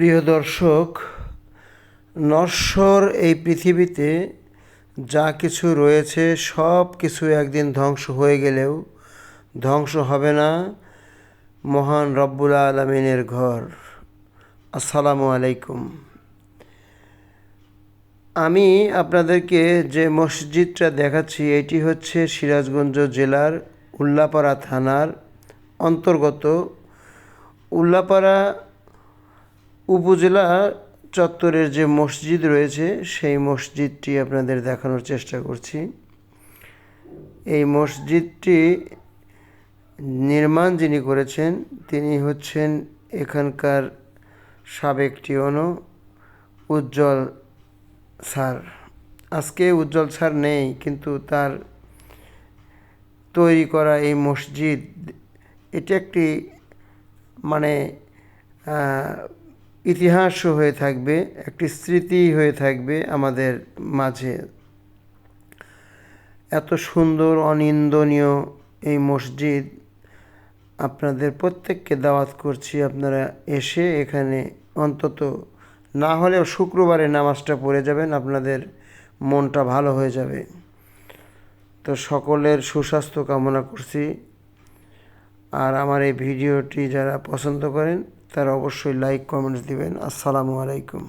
প্রিয় দর্শক, নশ্বর এই পৃথিবীতে যা কিছু রয়েছে, সব কিছু একদিন ধ্বংস হয়ে গেলেও ধ্বংস হবে না। মহান রব্বুল আলমিনের ঘর। আসসালামু আলাইকুম। আমি আপনাদেরকে যে মসজিদটা দেখাচ্ছি, এটি হচ্ছে সিরাজগঞ্জ জেলার উল্লাপাড়া থানার অন্তর্গত। উল্লাপাড়া উপজেলা চত্বরের যে মসজিদ রয়েছে, সেই মসজিদটি আপনাদের দেখানোর চেষ্টা করছি। এই মসজিদটি নির্মাণ যিনি করেছেন, তিনি হচ্ছেন এখানকার সাবেক টিওনো উজ্জ্বল স্যার। আজকে উজ্জ্বল স্যার নেই, কিন্তু তার তৈরি করা এই মসজিদ, এটি একটি মানে আহ, ইতিহাস হয়ে থাকবে একটি স্মৃতি হয়ে থাকবে আমাদের মাঝে। এত সুন্দর অনিন্দনীয় এই মসজিদ আপনাদের প্রত্যেককে দাওয়াত করছি। আপনারা এসে এখানে অন্তত না হলেও শুক্রবারে নামাজটা পড়ে যাবেন আপনাদের মনটা ভালো হয়ে যাবে। তো সকলের সুস্বাস্থ্য কামনা করছি। আর আমার এই ভিডিওটি যারা পছন্দ করেন তারা অবশ্যই লাইক কমেন্টস দিবেন। আসসালামু আলাইকুম।